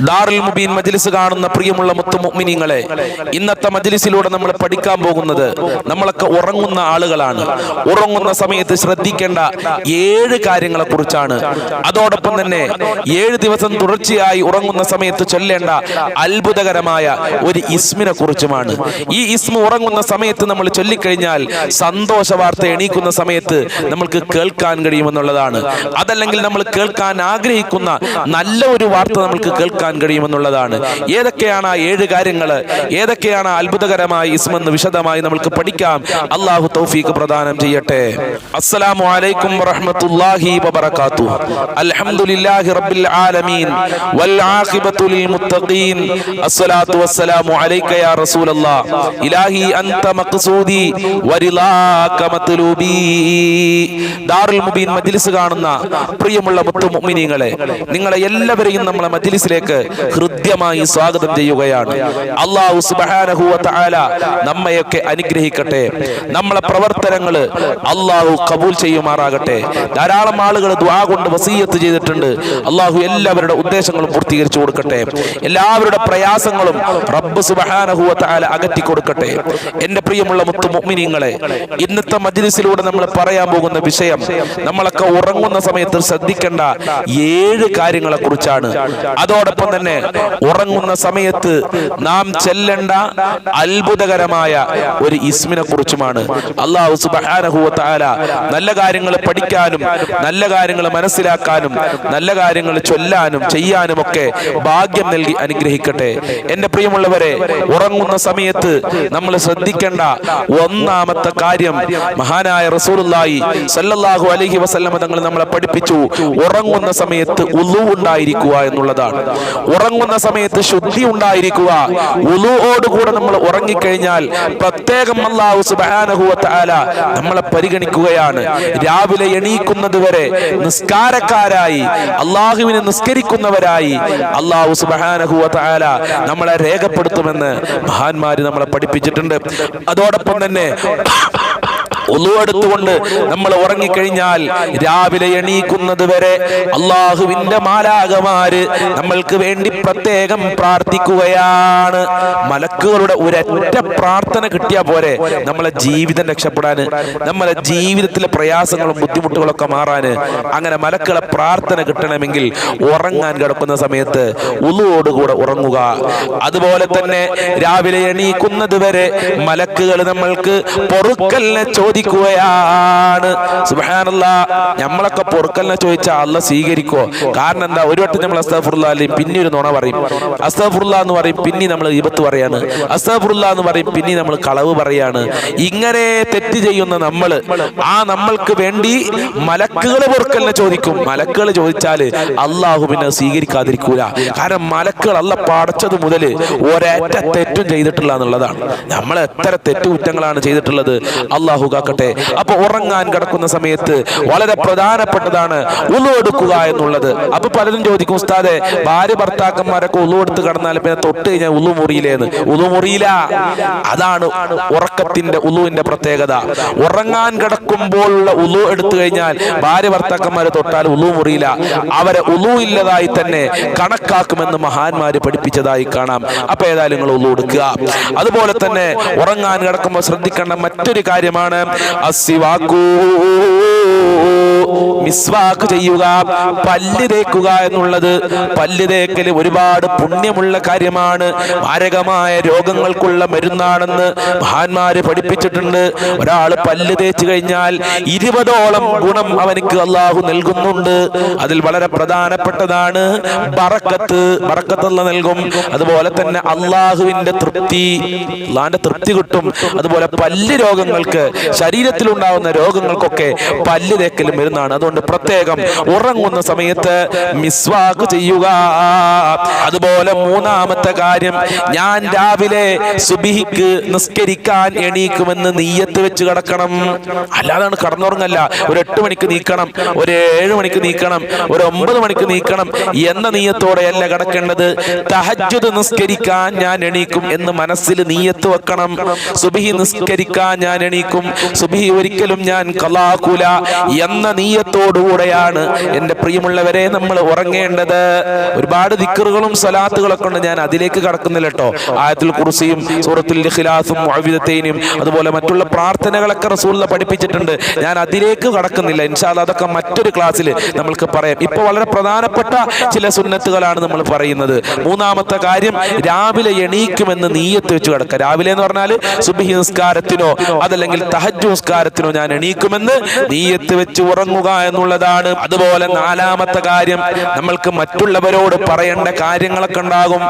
ദാറുൽ മുബീൻ മജ്ലിസ് കാണുന്ന പ്രിയമുള്ള മുത്തു മുഅ്മിനീങ്ങളെ ഇന്നത്തെ മജ്ലിസിലൂടെ നമ്മൾ പഠിക്കാൻ പോകുന്നത് നമ്മളൊക്കെ ഉറങ്ങുന്ന ആളുകളാണ്. ഉറങ്ങുന്ന സമയത്ത് ശ്രദ്ധിക്കേണ്ട ഏഴ് കാര്യങ്ങളെ കുറിച്ചാണ് അതോടൊപ്പം തന്നെ ഏഴ് ദിവസം തുടർച്ചയായി ഉറങ്ങുന്ന സമയത്ത് ചൊല്ലേണ്ട അത്ഭുതകരമായ ഒരു ഇസ്മിനെ കുറിച്ചുമാണ് ഈ ഇസ്മ ഉറങ്ങുന്ന സമയത്ത് നമ്മൾ ചൊല്ലിക്കഴിഞ്ഞാൽ സന്തോഷ വാർത്ത എണീക്കുന്ന സമയത്ത് നമ്മൾക്ക് കേൾക്കാൻ കഴിയുമെന്നുള്ളതാണ്. അതല്ലെങ്കിൽ നമ്മൾ കേൾക്കാൻ ആഗ്രഹിക്കുന്ന നല്ല ഒരു വാർത്ത നമ്മൾക്ക് കേൾക്കാൻ കഴിയുമെന്നുള്ളതാണ്. ഏതൊക്കെയാണ് ആ ഏഴ് കാര്യങ്ങൾ ഏതൊക്കെയാണ് അത്ഭുതകരമായി അത്ഭുതകരമായ ഇസ്മെന്ന് വിശദമായി നമ്മൾക്ക് പഠിക്കാം. അള്ളാഹു തൗഫീഖ് പ്രദാനം ചെയ്യട്ടെ. അസ്സലാമു അലൈക്കും വറഹ്മത്തുള്ളാഹി വബറകാതുഹു. അൽഹംദുലില്ലാഹി റബ്ബിൽ ആലമീൻ. വൽ ആഖിബത്തു ലിൽ മുത്തഖീൻ. അസ്സലാത്തു വസ്സലാമു അലൈക യാ റസൂലല്ലാഹ് ഇലാഹി അൻത മഖ്സൂദി. വരിലാക മത്ലൂബി. ദാറുൽ മുബീൻ മജ്ലിസ് കാണുന്ന പ്രിയമുള്ള മുത്തു മുഅ്മിനീങ്ങളെ നിങ്ങളെ എല്ലാവരെയും നമ്മളെ മജ്ലിസിലേക്ക് ഹൃദ്യമായി സ്വാഗതം ചെയ്യുകയാണ്. അള്ളാഹു സുബ്ഹാനഹു വ നമ്മയൊക്കെ അനുഗ്രഹിക്കട്ടെ. നമ്മളെ പ്രവർത്തനങ്ങൾ അള്ളാഹു കബൂൽ ചെയ്യുമാറാകട്ടെ. ധാരാളം ആളുകൾ ദ്വാ കൊണ്ട് വസീയത്ത് ചെയ്തിട്ടുണ്ട്. അള്ളാഹു എല്ലാവരുടെ ഉദ്ദേശങ്ങളും പൂർത്തീകരിച്ചു കൊടുക്കട്ടെ. എല്ലാവരുടെ പ്രയാസങ്ങളും റബ്ബ് സുബ്ഹാനഹു വ തആല അകറ്റി കൊടുക്കട്ടെ. എന്റെ പ്രിയമുള്ള മുത്തു മുഗ്മിനിങ്ങളെ ഇന്നത്തെ മജ്ലിസിലൂടെ നമ്മൾ പറയാൻ പോകുന്ന വിഷയം നമ്മളൊക്കെ ഉറങ്ങുന്ന സമയത്ത് ശ്രദ്ധിക്കേണ്ട ഏഴ് കാര്യങ്ങളെ കുറിച്ചാണ് അതോടൊപ്പം തന്നെ ഉറങ്ങുന്ന സമയത്ത് നാം ചെല്ലേണ്ട അത്ഭുതകരമായ ഒരു ഇസ്മിനെ കുറിച്ചുമാണ്. അള്ളാഹു തആല നല്ല കാര്യങ്ങൾ പഠിക്കാനും നല്ല കാര്യങ്ങൾ മനസ്സിലാക്കാനും നല്ല കാര്യങ്ങൾ ചൊല്ലാനും ചെയ്യാനും ഒക്കെ ഭാഗ്യം നൽകി അനുഗ്രഹിക്കട്ടെ. എന്റെ പ്രിയമുള്ളവരെ ഉറങ്ങുന്ന സമയത്ത് നമ്മൾ ശ്രദ്ധിക്കേണ്ട ഒന്നാമത്തെ കാര്യം മഹാനായ റസൂലുള്ളാഹി സല്ലല്ലാഹു അലൈഹി വസല്ലമ തങ്ങൾ നമ്മളെ പഠിപ്പിച്ചു. ഉറങ്ങുന്ന സമയത്ത് ഉള്ളു ഉണ്ടായിരിക്കുക എന്നുള്ളതാണ്. ഉറങ്ങുന്ന സമയത്ത് ശുദ്ധി ഉണ്ടായിരിക്കുക. ഉലുവോടുകൂടെ നമ്മൾ ഉറങ്ങിക്കഴിഞ്ഞാൽ പ്രത്യേകം അല്ലാഹു സുബ്ഹാനഹു വ നമ്മളെ പരിഗണിക്കുകയാണ്. രാവിലെ എണീക്കുന്നത് വരെ നിസ്കാരക്കാരായി അള്ളാഹുവിനെ നിസ്കരിക്കുന്നവരായി അള്ളാഹു സുബ്ഹാനഹു വ നമ്മളെ രേഖപ്പെടുത്തുമെന്ന് മഹാന്മാര് നമ്മളെ പഠിപ്പിച്ചിട്ടുണ്ട്. അതോടൊപ്പം തന്നെ ഒന്നുവെടുത്തുകൊണ്ട് നമ്മൾ ഉറങ്ങിക്കഴിഞ്ഞാൽ രാവിലെ എണീക്കുന്നത് വരെ അള്ളാഹുവിന്റെ മാലാകമാര് നമ്മൾക്ക് വേണ്ടി പ്രത്യേകം പ്രാർത്ഥിക്കുകയാണ്. മലക്കുകളുടെ ഒരൊറ്റ പ്രാർത്ഥന കിട്ടിയാൽ പോരെ നമ്മളെ ജീവിതം രക്ഷപ്പെടാന് നമ്മളെ ജീവിതത്തിലെ പ്രയാസങ്ങളും ബുദ്ധിമുട്ടുകളൊക്കെ മാറാന് അങ്ങനെ മലക്കുകളെ പ്രാർത്ഥന കിട്ടണമെങ്കിൽ ഉറങ്ങാൻ കിടക്കുന്ന സമയത്ത് ഉളുവോടുകൂടെ ഉറങ്ങുക. അതുപോലെ തന്നെ രാവിലെ എണീക്കുന്നത് വരെ മലക്കുകൾ നമ്മൾക്ക് പൊറുക്കലിനെ ചോദിക്കുകയാണ് സുബാനല്ല നമ്മളൊക്കെ പൊറുക്കലിനെ ചോദിച്ചാൽ അല്ല സ്വീകരിക്കോ. കാരണം എന്താ? ഒരു വട്ടം നമ്മൾ അസ്താഫുറുല്ല അല്ലെങ്കിൽ പിന്നെ ഒരു നുണ പറയും. അസ്താഫുറുല്ല എന്ന് പറയും പിന്നെ നമ്മൾ ഇബത്ത് പറയാണ്. അസ്താഫുറുല്ല എന്ന് പറയും പിന്നെ നമ്മൾ കളവ് പറയാണ്. ഇങ്ങനെ തെറ്റ് ചെയ്യുന്ന നമ്മൾ ആ നമ്മൾക്ക് വേണ്ടി മലക്കുകൾ പൊറുക്കലിനെ ചോദിക്കും. മലക്കുകൾ ചോദിച്ചാൽ അള്ളാഹു പിന്നെ സ്വീകരിക്കാതിരിക്കൂല. കാരണം മലക്കുകൾ അല്ല പടച്ചത് മുതൽ ഒരേറ്റ തെറ്റും ചെയ്തിട്ടില്ല എന്നുള്ളതാണ്. നമ്മൾ എത്ര തെറ്റുകുറ്റങ്ങളാണ് ചെയ്തിട്ടുള്ളത്? അള്ളാഹു കാക്കട്ടെ അപ്പൊ ഉറങ്ങാൻ കിടക്കുന്ന സമയത്ത് വളരെ പ്രധാനപ്പെട്ടതാണ് ഉളു എടുക്കുക എന്നുള്ളത്. അപ്പൊ പലരും ചോദിക്കും ഉസ്താദെ ഭാര്യ ഭർത്താക്കന്മാരൊക്കെ ഉളു എടുത്ത് കടന്നാൽ പിന്നെ തൊട്ട് കഴിഞ്ഞാൽ ഉളു മുറിയിലേന്ന് ഉളു മുറിയില്ല. അതാണ് ഉറക്കത്തിന്റെ ഉളുവിന്റെ പ്രത്യേകത. ഉറങ്ങാൻ കിടക്കുമ്പോൾ ഉളു എടുത്തു കഴിഞ്ഞാൽ ഭാര്യ ഭർത്താക്കന്മാരെ തൊട്ടാൽ ഉളു മുറിയില്ല. അവരെ ഉളു ഇല്ലതായി തന്നെ കണക്കാക്കുമെന്ന് മഹാന്മാര് പഠിപ്പിച്ചതായി കാണാം. അപ്പൊ ഏതായാലും നിങ്ങൾ ഉളു എടുക്കുക. അതുപോലെ തന്നെ ഉറങ്ങാൻ കിടക്കുമ്പോൾ ശ്രദ്ധിക്കേണ്ട മറ്റൊരു കാര്യമാണ് അസിവാക്കൂ. മിസ്വാക്ക് ചെയ്യുക പല്ല് തേക്കുക എന്നുള്ളത് പല്ല് തേക്കൽ ഒരുപാട് പുണ്യമുള്ള കാര്യമാണ്. മാരകമായ രോഗങ്ങൾക്കുള്ള മരുന്നാണെന്ന് മഹാന്മാര് പഠിപ്പിച്ചിട്ടുണ്ട്. ഒരാൾ പല്ല് തേച്ച് കഴിഞ്ഞാൽ ഇരുപതോളം ഗുണം അവനിക്ക് അള്ളാഹു നൽകുന്നുണ്ട്. അതിൽ വളരെ പ്രധാനപ്പെട്ടതാണ് ബറക്കത്ത്. ബറക്കത്തുള്ള നൽകും. അതുപോലെ തന്നെ അള്ളാഹുവിന്റെ തൃപ്തി. അള്ളാഹിന്റെ തൃപ്തി കിട്ടും. അതുപോലെ പല്ല് രോഗങ്ങൾക്ക് ശരീരത്തിലുണ്ടാവുന്ന രോഗങ്ങൾക്കൊക്കെ പല്ല് തേക്കൽ മരുന്നാണ് അതുകൊണ്ട് പ്രത്യേകം ഉറങ്ങുന്ന സമയത്ത് മിസ്വാക്ക് ചെയ്യുക. അതുപോലെ മൂന്നാമത്തെ കാര്യം ഞാൻ രാവിലെ സുബിഹിക്ക് നിസ്കരിക്കാൻ എണീക്കുമെന്ന് നീയത്ത് വെച്ച് കിടക്കണം. അല്ലാതാണ് കടന്നുറങ്ങല്ല. ഒരു എട്ട് മണിക്ക് നീക്കണം ഒരു ഏഴ് മണിക്ക് നീക്കണം ഒരു ഒമ്പത് മണിക്ക് നീക്കണം എന്ന നീയത്തോടെയല്ല കിടക്കേണ്ടത്. തഹജ്ജുദ് നിസ്കരിക്കാൻ ഞാൻ എണീക്കും എന്ന് മനസ്സിൽ നീയത്ത് വെക്കണം. സുബിഹി നിസ്കരിക്കാൻ ഞാൻ എണീക്കും. സുബിഹി ഒരിക്കലും ഞാൻ കലാകുല എന്ന നീയത്തോടുകൂടെയാണ് എന്റെ പ്രിയമുള്ളവരെ നമ്മൾ ഉറങ്ങേണ്ടത്. ഒരുപാട് ദിക്കറുകളും സലാത്തുകളൊക്കെ ഉണ്ട്. ഞാൻ അതിലേക്ക് കടക്കുന്നില്ല കേട്ടോ. ആയത്തിൽ കുറിസിയും സൂറത്തിൽ മുഅവ്വിദത്തൈനും അതുപോലെ മറ്റുള്ള പ്രാർത്ഥനകളൊക്കെ റസൂലുള്ള പഠിപ്പിച്ചിട്ടുണ്ട്. ഞാൻ അതിലേക്ക് കടക്കുന്നില്ല. ഇൻഷാല്ല അതൊക്കെ മറ്റൊരു ക്ലാസ്സിൽ നമ്മൾക്ക് പറയാം. ഇപ്പോൾ വളരെ പ്രധാനപ്പെട്ട ചില സുന്നത്തുകളാണ് നമ്മൾ പറയുന്നത്. മൂന്നാമത്തെ കാര്യം രാവിലെ എണീക്കുമെന്ന് നീയത്ത് വെച്ച് കിടക്കുക. രാവിലെ എന്ന് പറഞ്ഞാൽ സുബിഹി നിസ്കാരത്തിനോ അതല്ലെങ്കിൽ തഹജ് നിസ്കാരത്തിനോ ഞാൻ എണീക്കുമെന്ന് നീയത്ത് വെച്ച് ഉറങ്ങുക എന്നുള്ളതാണ്. അതുപോലെ നാലാമത്തെ കാര്യം നമ്മൾക്ക് മറ്റുള്ളവരോട് പറയേണ്ട കാര്യങ്ങളൊക്കെ ഉണ്ടാകും.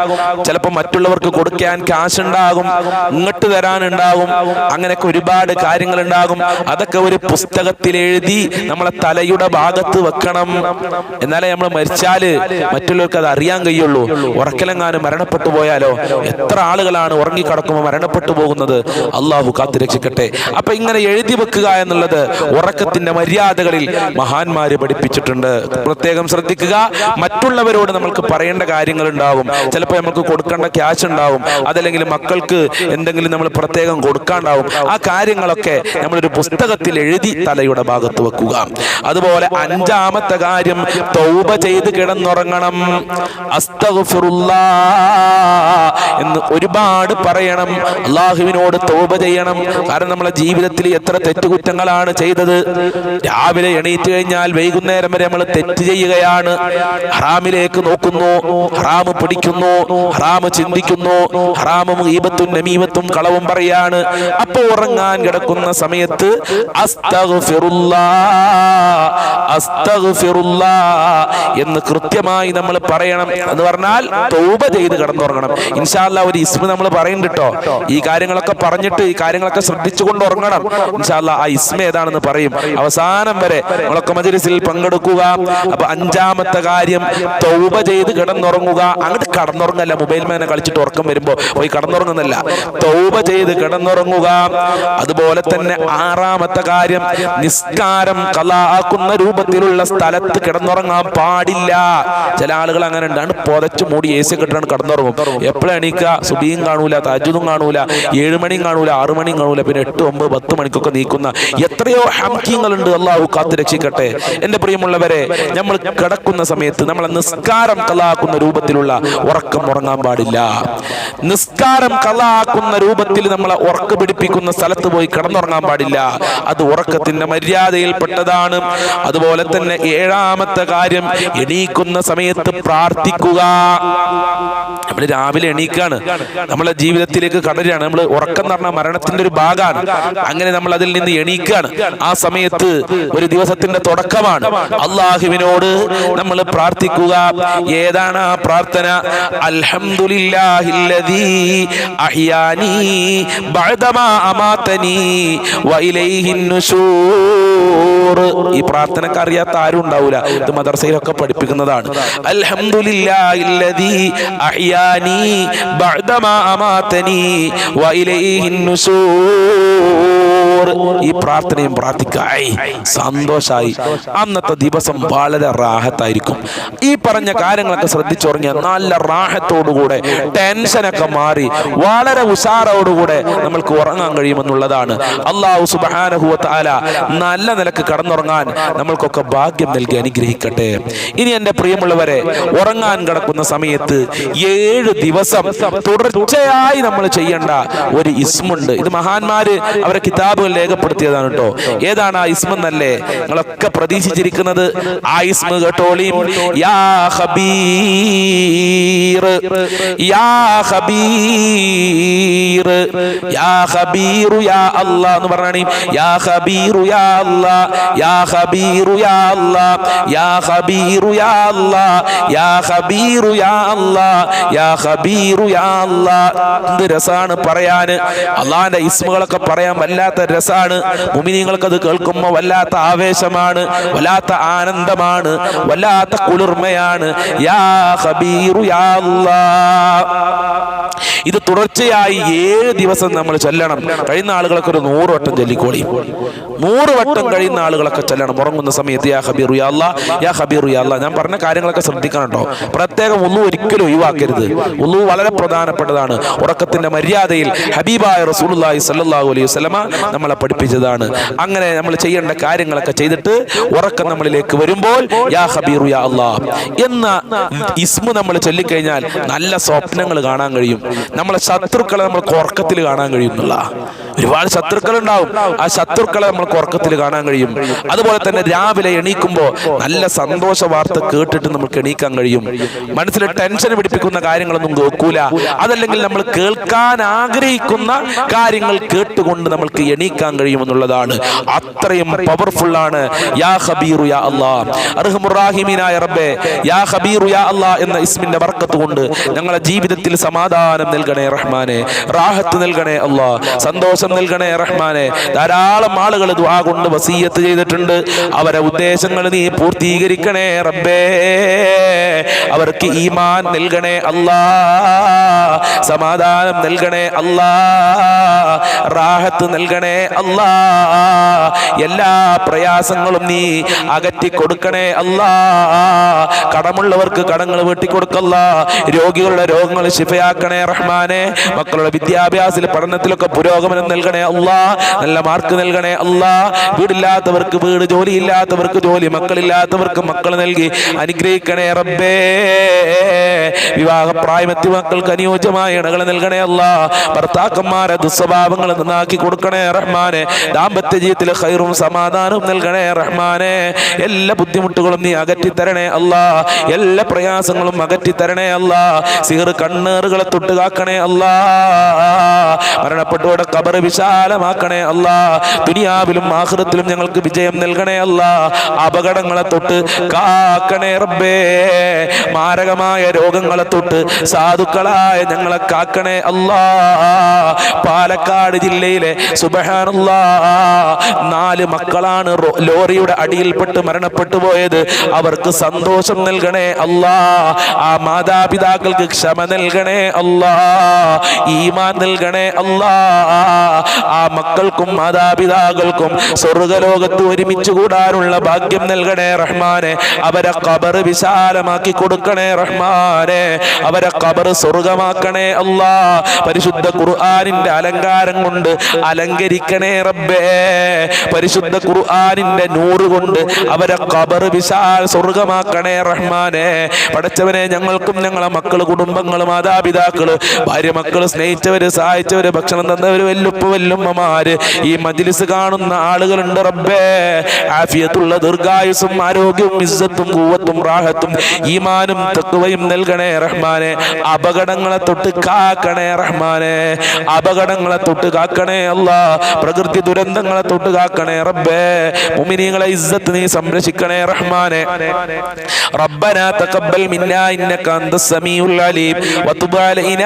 ചിലപ്പോൾ മറ്റുള്ളവർക്ക് കൊടുക്കാൻ കാശ് ഉണ്ടാകും ഇങ്ങോട്ട് തരാനുണ്ടാകും അങ്ങനെയൊക്കെ ഒരുപാട് കാര്യങ്ങൾ ഉണ്ടാകും. അതൊക്കെ ഒരു പുസ്തകത്തിൽ എഴുതി നമ്മളെ തലയുടെ ഭാഗത്ത് വെക്കണം. എന്നാലേ നമ്മൾ മരിച്ചാൽ മറ്റുള്ളവർക്ക് അത് അറിയാൻ കഴിയുള്ളൂ. ഉറക്കലെങ്ങാനും മരണപ്പെട്ടു പോയാലോ? എത്ര ആളുകളാണ് ഉറങ്ങിക്കിടക്കുമ്പോൾ മരണപ്പെട്ടു പോകുന്നത്? അള്ളാഹു കാത്തിരക്ഷിക്കട്ടെ. അപ്പൊ ഇങ്ങനെ എഴുതി വെക്കുക എന്നുള്ളത് ഉറക്കത്തിന്റെ മര്യാദകളിൽ മഹാന്മാര് പഠിപ്പിച്ചിട്ടുണ്ട്. പ്രത്യേകം ശ്രദ്ധിക്കുക. മറ്റുള്ളവരോട് നമ്മൾക്ക് പറയേണ്ട കാര്യങ്ങൾ ഉണ്ടാവും ചിലപ്പോൾ നമുക്ക് കൊടുക്കേണ്ട ക്യാഷ് ഉണ്ടാവും. അതല്ലെങ്കിൽ മക്കൾക്ക് എന്തെങ്കിലും നമ്മൾ പ്രത്യേകം കൊടുക്കാണ്ടാവും. ആ കാര്യങ്ങളൊക്കെ നമ്മളൊരു പുസ്തകത്തിൽ എഴുതി തലയുടെ ഭാഗത്ത് വെക്കുക. അതുപോലെ അഞ്ചാമത്തെ കാര്യം തൗബ ചെയ്ത് കിടന്നുറങ്ങണം. എന്ന് ഒരുപാട് പറയണം. അള്ളാഹുവിനോട് തൗബ ചെയ്യണം. കാരണം നമ്മളെ ജീവിതത്തിൽ എത്ര തെറ്റുകുറ്റങ്ങളാണ് ചെയ്തത്. രാവിലെ എണീറ്റ് കഴിഞ്ഞാൽ വൈകുന്നേരം വരെ നമ്മൾ തെറ്റ് ചെയ്യുകയാണ്. ഹറാമിലേക്ക് നോക്കുന്നു ഹറാമ് പിടിക്കുന്നു ഹറാമ് ചിന്തിക്കുന്നു ഹറാമും ഈപത്തും നമീമത്തും കളവും പറയാണ്. അപ്പൊ ഉറങ്ങാൻ കിടക്കുന്ന സമയത്ത് എന്ന് കൃത്യമായി നമ്മൾ പറയണം. എന്ന് പറഞ്ഞാൽ തൗബ ചെയ്ത് കിടന്നുറങ്ങണം. ഇൻഷാല്ല ഒരു ഇസ്മ നമ്മൾ പറയും കേട്ടോ ഈ കാര്യങ്ങളൊക്കെ പറഞ്ഞിട്ട് ഈ കാര്യങ്ങളൊക്കെ ശ്രദ്ധിച്ചുകൊണ്ട് ഉറങ്ങണം. ഇൻഷാല്ല ആ ഇസ്മ ഏതാണെന്ന് പറയും. അവസാനം വരെ നമ്മളൊക്കെ മജലിസിൽ പങ്കെടുക്കുക. അപ്പൊ അഞ്ചാമത്തെ കാര്യം തൗബ ചെയ്ത് കിടന്നുറങ്ങുക. അങ്ങോട്ട് കടന്നുറങ്ങല്ല മൊബൈൽ മേനെ കളിച്ചിട്ട് ഉറക്കം വരുമ്പോ. പോയി കടന്നുറങ്ങുന്നല്ല തൗബ ചെയ്ത് കിടന്നുറങ്ങുക. അതുപോലെ തന്നെ ആറാമത്തെ കാര്യം നിസ്കാരം കലാക്കുന്ന രൂപത്തിലുള്ള സ്ഥലത്ത് കിടന്നുറങ്ങാൻ പാടില്ല. ചില ആളുകൾ അങ്ങനെ ഉണ്ടാണ് പുതച്ചു മൂടി എ സി കെട്ടാണ് കിടന്നുറങ്ങും. എപ്പോഴും എണീക്കുക സുബിയും കാണൂല തജുദും കാണൂല ഏഴുമണിയും കാണൂല ആറു മണിയും കാണൂല. പിന്നെ എട്ട് ഒമ്പത് പത്ത് മണിക്കൊക്കെ നീക്കുന്ന എത്രയോ ഹംകിങ്ങളുണ്ട് അള്ളാഹു കാത്തു രക്ഷിക്കട്ടെ എന്റെ പ്രിയമുള്ളവരെ നമ്മൾ കിടക്കുന്ന സമയത്ത് നമ്മളെ നിസ്കാരം കലാക്കുന്ന രൂപത്തിലുള്ള ഉറക്കം ഉറങ്ങാൻ പാടില്ല. നിസ്കാരം കലാക്കുന്ന രൂപത്തിൽ നമ്മളെ ഉറക്ക പിടിപ്പിക്കുന്ന സ്ഥലത്ത് പോയി കിടന്നുറങ്ങാൻ പാടില്ല. അത് ഉറക്കത്തിന്റെ മര്യാദയിൽപ്പെട്ടതാണ്. അതുപോലെ തന്നെ ഏഴാമത്തെ കാര്യം എണീക്കുന്ന സമയത്ത് പ്രാർത്ഥിക്കുക. നമ്മൾ രാവിലെ എണീക്കാണ്. നമ്മളെ ജീവിതത്തിലേക്ക് കടരുകയാണ് നമ്മൾ ഉറക്കം എന്ന് പറഞ്ഞാൽ മരണത്തിന്റെ ഒരു ഭാഗമാണ്. അങ്ങനെ നമ്മൾ അതിൽ നിന്ന് എണീക്കാണ്. ആ സമയത്ത് ഒരു ദിവസത്തിന്റെ തുടക്കമാണ്. അള്ളാഹുവിനോട് നമ്മൾ പ്രാർത്ഥിക്കുക. ഏതാണ് ആ പ്രാർത്ഥന? ഈ പ്രാർത്ഥനക്ക് അറിയാത്ത ആരും ഉണ്ടാവില്ല ഇത് മദർസയിലൊക്കെ പഠിപ്പിക്കുന്നതാണ്. ഈ പ്രാർത്ഥനയും പ്രാർത്ഥിക്കായി സന്തോഷായി. അന്നത്തെ ദിവസം വളരെ റാഹത്തായിരിക്കും. ഈ പറഞ്ഞ കാര്യങ്ങളൊക്കെ ശ്രദ്ധിച്ചുറങ്ങിയ നല്ല റാഹത്തോടുകൂടെ ടെൻഷനൊക്കെ മാറി വളരെ ഉഷാറോടുകൂടെ നമ്മൾക്ക് ഉറങ്ങാൻ കഴിയുമെന്നുള്ളതാണ്. അള്ളാഹു സുബാനഹുവത്ത് ആല നല്ല നിലയ്ക്ക് കടന്നുറങ്ങാൻ നമ്മൾക്കൊക്കെ ഭാഗ്യം നൽകി അനുഗ്രഹിക്കട്ടെ. ഇനി എന്റെ പ്രിയമുള്ളവരെ ഉറങ്ങാൻ കിടക്കുന്ന സമയത്ത് ഏഴ് ദിവസം തുടർച്ചയായി നമ്മൾ ചെയ്യേണ്ട ഒരു ഇസ്മുണ്ട്. ഇത് മഹാന്മാര് അവരെ കിതാബുകൾ രേഖപ്പെടുത്തിയതാണ് കേട്ടോ. ഏതാണ് ആ ഇസ്മ? എന്നല്ലേ നിങ്ങളൊക്കെ പ്രതീക്ഷിച്ചിരിക്കുന്നത് ആ ഇസ്മ കേട്ടോളിയും യാ ഖബീർ യാ ഖബീർ യാ ഖബീർ യാ അല്ലാ എന്ന് പറഞ്ഞാണ്. യാ ഖബീർ യാ അല്ലാ യാ ഖബീർ യാ അല്ലാ യാ ഖബീർ യാ അല്ലാ യാ ഖബീർ യാ അല്ലാ യാ ഹബീറു യാ അല്ലാ. എന്ത് രസാണ് പറയാന്. അള്ളാന്റെ ഇസ്മുകളൊക്കെ പറയാൻ വല്ലാത്ത രസാണ്. മുമിനിങ്ങൾക്ക് അത് കേൾക്കുമ്പോൾ വല്ലാത്ത ആവേശമാണ് വല്ലാത്ത ആനന്ദമാണ് വല്ലാത്ത കുളിർമയാണ്. യാ ഹബീറു യാ ഇത് തുടർച്ചയായി ഏഴ് ദിവസം നമ്മൾ ചൊല്ലണം. കഴിയുന്ന ആളുകളൊക്കെ ഒരു നൂറ് വട്ടം ചൊല്ലിക്കോളി. നൂറ് വട്ടം കഴിയുന്ന ആളുകളൊക്കെ ചൊല്ലണം. ഉറങ്ങുന്ന സമയത്ത് യാ ഹബീറു യാ യാ ഹബീറു യാ ഞാൻ പറഞ്ഞ കാര്യങ്ങളൊക്കെ ശ്രദ്ധിക്കണം കേട്ടോ പ്രത്യേകം ഒന്നും ഒരിക്കലും ഒഴിവാക്കരുത്. ഒന്നും വളരെ പ്രധാനപ്പെട്ടതാണ്. ഉറക്കത്തിന്റെ മര്യാദയിൽ ഹബീബായ റസൂലുള്ളാഹി സല്ലാഹു അലൈഹി വസല്ലമ നമ്മളെ പഠിപ്പിച്ചതാണ്. അങ്ങനെ നമ്മൾ ചെയ്യേണ്ട കാര്യങ്ങളൊക്കെ ചെയ്തിട്ട് ഉറക്കം നമ്മളിലേക്ക് വരുമ്പോൾ യാ ഹബീറു യാ എന്ന ഇസ്മു നമ്മൾ ചൊല്ലിക്കഴിഞ്ഞാൽ നല്ല സ്വപ്നങ്ങൾ കാണാൻ കഴിയും. നമ്മളെ ശത്രുക്കളെ നമ്മൾക്ക് ഉറക്കത്തിൽ കാണാൻ കഴിയുന്നുള്ള ഒരുപാട് ശത്രുക്കൾ ഉണ്ടാവും ആ ശത്രുക്കളെ നമ്മൾക്ക് ഉറക്കത്തിൽ കാണാൻ കഴിയും. അതുപോലെ തന്നെ രാവിലെ എണീക്കുമ്പോൾ നല്ല സന്തോഷ വാർത്ത കേട്ടിട്ട് നമുക്ക് എണീക്കാൻ കഴിയും. മനസ്സിൽ ടെൻഷൻ പിടിപ്പിക്കുന്ന കാര്യങ്ങളൊന്നും കേൾക്കൂല. അതല്ലെങ്കിൽ നമ്മൾ കേൾക്കാൻ ആഗ്രഹിക്കുന്ന കാര്യങ്ങൾ കേട്ടുകൊണ്ട് നമ്മൾക്ക് എണീക്കാൻ കഴിയുമെന്നുള്ളതാണ്. അത്രയും പവർഫുൾ ആണ്. യാ എന്ന ഇസ്മിന്റെ വർക്കത്ത് കൊണ്ട് ഞങ്ങളുടെ ജീവിതത്തിൽ സമാധാനം നൽകണേ റഹ്മാനെ. റാഹത്ത് നൽകണേ അള്ളാ. സന്തോഷം നൽകണേ റഹ്മാനെ. ധാരാളം ആളുകൾ ദുആ കൊണ്ട് വസീയത്ത് ചെയ്തിട്ടുണ്ട്. അവരെ ഉദ്ദേശങ്ങൾ നീ പൂർത്തീകരിക്കണേ റബ്ബേ. അവർക്ക് ഈമാൻ നൽകണേ അല്ലാ സമാധാനം നൽകണേ അല്ലാ റാഹത്ത് നൽകണേ അല്ലാ എല്ലാ പ്രയാസങ്ങളും നീ അകറ്റി കൊടുക്കണേ അല്ലാ കടമുള്ളവർക്ക് കടങ്ങൾ വെട്ടിക്കൊടുക്കല്ല. രോഗികളുടെ രോഗങ്ങൾ ശിഫയാക്കണേ റഹ്മാനെ മക്കളുടെ വിദ്യാഭ്യാസത്തിൽ പഠനത്തിലൊക്കെ പുരോഗമനം നൽകണേ അല്ലാ നല്ല മാർക്ക് നൽകണേ അല്ലാ. വീടില്ലാത്തവർക്ക് വീട് ജോലി ഇല്ലാത്തവർക്ക് ജോലി മക്കളില്ലാത്തവർക്ക് മക്കൾ നൽകി അനുഗ്രഹിക്കണേ റബ്ബേ. വിവാഹ പ്രായമെത്തി മക്കൾക്ക് അനുയോജ്യമായ ഇണകൾ നൽകണേ അല്ല. ഭർത്താക്കന്മാരെ ദുസ്വഭാവങ്ങൾ നന്നാക്കി കൊടുക്കണേ റഹ്മാനെ. ദാമ്പത്യ ജീവിതത്തിലെ ഹൈറും സമാധാനവും നൽകണേ റഹ്മാനെ. എല്ലാ ബുദ്ധിമുട്ടുകളും നീ അകറ്റി തരണേ അല്ല. എല്ലാ പ്രയാസങ്ങളും അകറ്റി തരണേ അല്ല. സിഹർ കണ്ണേറുകളെ തൊട്ട് കാക്കണേ അല്ല. മരണപ്പെട്ടവരുടെ കബർ വിശാലമാക്കണേ അല്ല. ദുനിയാവിലും ആഹൃത്തിലും ഞങ്ങൾക്ക് വിജയം നൽകണേ അല്ല. അപകടങ്ങളെ തൊട്ട് കാക്കണേ റബ്ബേ. മാരകമായ രോഗങ്ങളെ തൊട്ട് സാധുക്കളായ ഞങ്ങളെ കാക്കണേ അല്ലാ. പാലക്കാട് ജില്ലയിലെ സുബഹാനുള്ള നാല് മക്കളാണ് ലോറിയുടെ അടിയിൽപ്പെട്ട് മരണപ്പെട്ടു പോയത്. അവർക്ക് സന്തോഷം നൽകണേ അല്ലാ. ആ മാതാപിതാക്കൾക്ക് ക്ഷമ നൽകണേ അല്ലാ. ഈമാൻ നൽകണേ അല്ലാ ആ മക്കൾക്കും മാതാപിതാക്കൾക്കും സ്വർഗലോകത്ത് ഒരുമിച്ച് കൂടാനുള്ള ഭാഗ്യം നൽകണേ റഹ്മാനെ. അവരെ കബർ വിശാലമാക്കി കൊടുക്കണേ റഹ്മാനെ. അവരെ കബർ സ്വർഗമാക്കണേ അല്ലാ പരിശുദ്ധ ഖുർആനിന്റെ അലങ്കാരം കൊണ്ട് അലങ്കരിക്കണേ റബ്ബേ. പരിശുദ്ധ ഖുർആനിന്റെ നൂറ് കൊണ്ട് അവരെ കബർ വിശാൽ സ്വർഗമാക്കണേ റഹ്മാനെ. പടച്ചവനെ ഞങ്ങൾക്കും ഞങ്ങളെ മക്കൾ കുടുംബങ്ങൾ മാതാപിതാക്കൾ ഭാര്യ മക്കളെ സ്നേഹിച്ചവര് സഹായിച്ചവര് ഭക്ഷണം തന്നവര് വല്ലുപ്പ വല്ലുമ്മമാര്. ഈ മജിലിസ് കാണുന്ന ആളുകളുണ്ട് റബ്ബേ. ആഫിയത്തുള്ള ദീർഘായുസും ആരോഗ്യവും ഇസ്സത്തും കൂവത്തും റാഹത്തും ഈമാനും തക്കുവയും നൽകണേ റഹ്മാനെ. അപകടങ്ങളെ തൊട്ട് കാക്കണേ റഹ്മാനെ. അപകടങ്ങളെ തൊട്ട് കാക്കണേ അല്ല. പ്രകൃതി ദുരന്തങ്ങളെ തൊട്ട് കാക്കണേ റബ്ബേ. മുമിനികളെ ഇസ്സത്ത് നീ സംരക്ഷിക്കണേ റഹ്മാനെ. റബ്ബന തഖബ്ബൽ മിന്നാ ഇന്നക അന്തസ് സമീഉൽ അലീം. വതുബ് അലൈനാ